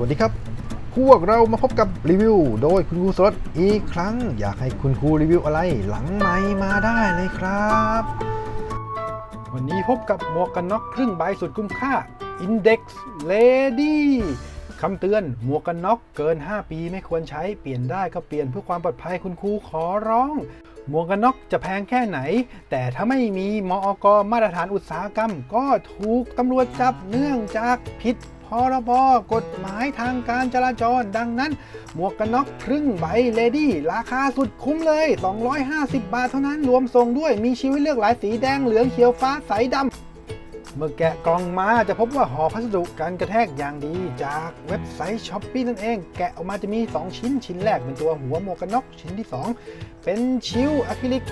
วัสดีครับ พวกเรามาพบกับรีวิว โดยคุณครูสรสอีกครั้ง อยากให้คุณครูรีวิวอะไรหลังไมค์มาได้เลยครับ วันนี้พบกับหมวกกันน็อกครึ่งใบสุดคุ้มค่า Index Lady คำเตือนหมวกกันน็อกเกิน 5 ปีไม่ควรใช้เปลี่ยนได้ก็เปลี่ยนเพื่อความปลอดภัยคุณครูขอร้อง หมวกกันน็อกจะแพงแค่ไหน แต่ถ้าไม่มีมอกมาตรฐานอุตสาหกรรม ก็ถูกตำรวจจับเนื่องจากผิด พรบกฎหมายทางการจราจร ดังนั้น หมวกกันน็อกครึ่งใบเลดี้ราคาสุดคุ้มเลย 250 บาทเท่านั้นรวมทรงด้วยมีชีวิตเลือกหลายสีแดงเหลืองเขียวฟ้าใสดำ เมื่อแกะกล่องมาจะพบว่าห่อพัสดุการกระแทกอย่างดีจากเว็บไซต์ช้อปปี้นั่นเอง แกะออกมาจะมี 2 ชิ้นชิ้นแรกเป็นตัวหัวหมวกกันน็อกชิ้นที่ 2 เป็นชิวอะคริลิก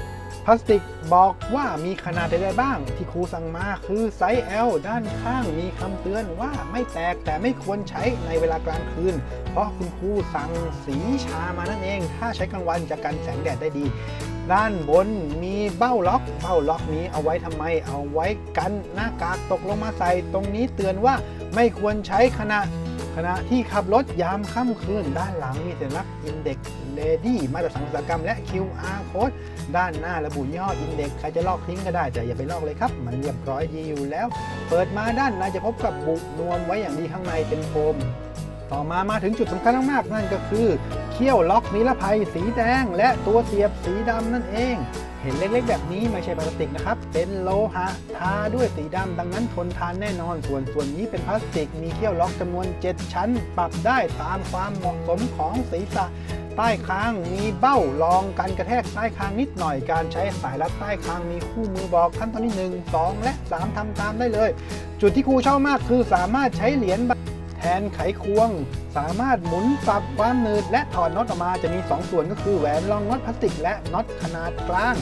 พลาสติกบอกว่ามีขนาดใดๆบ้าง ที่ครูสั่งมาคือไซส์ L ด้านข้างมีคำเตือนว่าไม่แตกแต่ไม่ควรใช้ในเวลากลางคืน เพราะคุณครูสั่งสีชามานั่นเอง ถ้าใช้กลางวันจะกันแสงแดดได้ดี ด้านบนมีเบ้าล็อก เบ้าล็อกนี้เอาไว้ทำไม เอาไว้กันหน้ากากตกลงมาใส่ ตรงนี้เตือนว่าไม่ควรใช้ขณะขณะที่ขับรถยามค่ำคืนด้านหลังมีสัญลักษณ์ Index Lady มาตรฐานอุตสาหกรรมและ QR Code ด้านหน้าระบุยี่ห้อ Index ใครจะลอกทิ้งก็ได้แต่อย่าไปลอกเลยครับ มันเรียบร้อยดีอยู่แล้ว เปิดมาด้านในจะพบกับบุนวมไว้อย่างดีข้างในเป็นโฟมต่อมามาถึงจุดสำคัญมากๆนั่นก็คือ เขี้ยวล็อกนิรภัยสีแดง และตัวเสียบสีดำนั่นเอง เห็นเล็กๆ แบบนี้ไม่ใช่พลาสติกนะครับ เป็นโลหะทาด้วยสีดำดังนั้นทนทานแน่นอน ส่วนส่วนนี้เป็นพลาสติก มีเขี้ยวล็อกจำนวน 7 ชั้น ปรับได้ตามความเหมาะสมของศีรษะใต้คางมีเบ้ารองกันกระแทกใต้คางนิดหน่อยการใช้สายรัดใต้คางมีคู่มือบอกขั้นตอนที่ 1 2 และ 3ทำตามได้เลย จุดที่ครูชอบมากคือสามารถใช้เหรียญ แทนไขควง สามารถหมุนปรับความหนืดและถอดน็อตออกมาจะมี 2 ส่วนก็คือแหวนรองน็อตพลาสติก และน็อตขนาดกลาง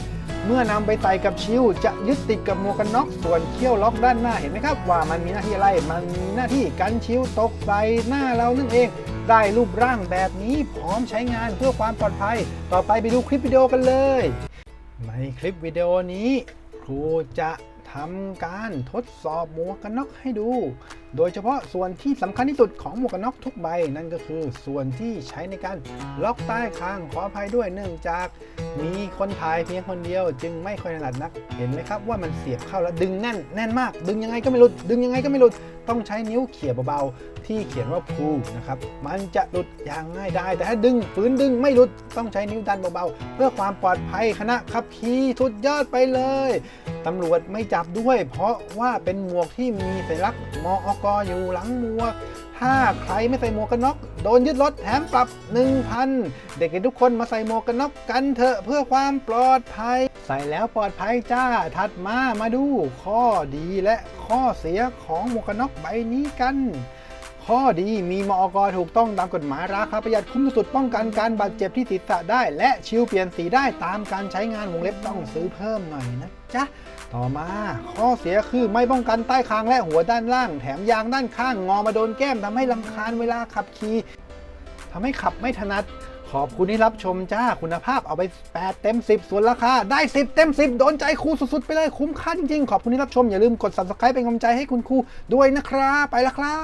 เมื่อนำไปใส่กับชิวจะยึดติดกับหมวกกันน็อกส่วนเขี้ยวล็อกด้านหน้าเห็นไหมครับ ว่ามันมีหน้าที่อะไร มันมีหน้าที่กันชิวตกใส่หน้าเรานั่นเอง ได้รูปร่างแบบนี้พร้อมใช้งานเพื่อความปลอดภัย ต่อไปไปดูคลิปวิดีโอกันเลย ในคลิปวิดีโอนี้ครูจะ ทำการทดสอบหมวกกันน็อกให้ดู โดยเฉพาะส่วนที่สำคัญที่สุดของหมวกกันน็อกทุกใบ นั่นก็คือส่วนที่ใช้ในการล็อกใต้คางขออภัยด้วยเนื่องจาก มีคนถ่ายเพียงคนเดียว จึงไม่ค่อยถนัดนัก เห็นไหมครับว่ามันเสียบเข้าแล้วดึงแน่นแน่นมาก ดึงยังไงก็ไม่หลุด ดึงยังไงก็ไม่หลุด ต้องใช้นิ้วเขี่ยเบาๆที่เขียนว่า pull นะครับ มันจะหลุดอย่างง่ายได้ แต่ถ้าดึงฝืนดึงไม่หลุด ต้องใช้นิ้วดันเบาๆ เพื่อความปลอดภัยคณะขับขี่สุดยอดไปเลย ตำรวจไม่จับด้วย เพราะว่าเป็นหมวกที่มีสัญลักษณ์มอกอยู่หลังหมวก ถ้าใครไม่ใส่หมวกกันน็อกโดนยึดรถแถมปรับ 1,000 เด็กๆทุกคนมาใส่หมวกกันน็อกกันเถอะเพื่อความปลอดภัย ใส่แล้วปลอดภัยจ้าถัดมามาดูข้อดีและข้อเสียของหมวกกันน็อกใบนี้กัน ข้อดีมีมอกถูกต้องตามกฎหมายราคาประหยัดคุ้มสุดป้องกันการบาดเจ็บที่ศีรษะได้ และชิวเปลี่ยนสีได้ตามการใช้งานวงเล็บต้องซื้อเพิ่มหน่อยนะจ๊ะต่อมาข้อเสียคือไม่ป้องกันใต้คางและหัวด้านล่าง แถมยางด้านข้างงอมาโดนแก้มทำให้ลำคาญเวลาขับขี่ทำให้ขับไม่ถนัด ขอบคุณที่รับชมจ้าคุณภาพเอาไป 8 เต็ม 10 ส่วนราคา ได้ 10 เต็ม 10 โดนใจครูสุดๆ ไปเลยคุ้มค่าจริงๆขอบคุณที่รับชมอย่าลืมกด subscribe เป็นกำลังใจให้คุณครูด้วยนะครับ ไปล้วครับ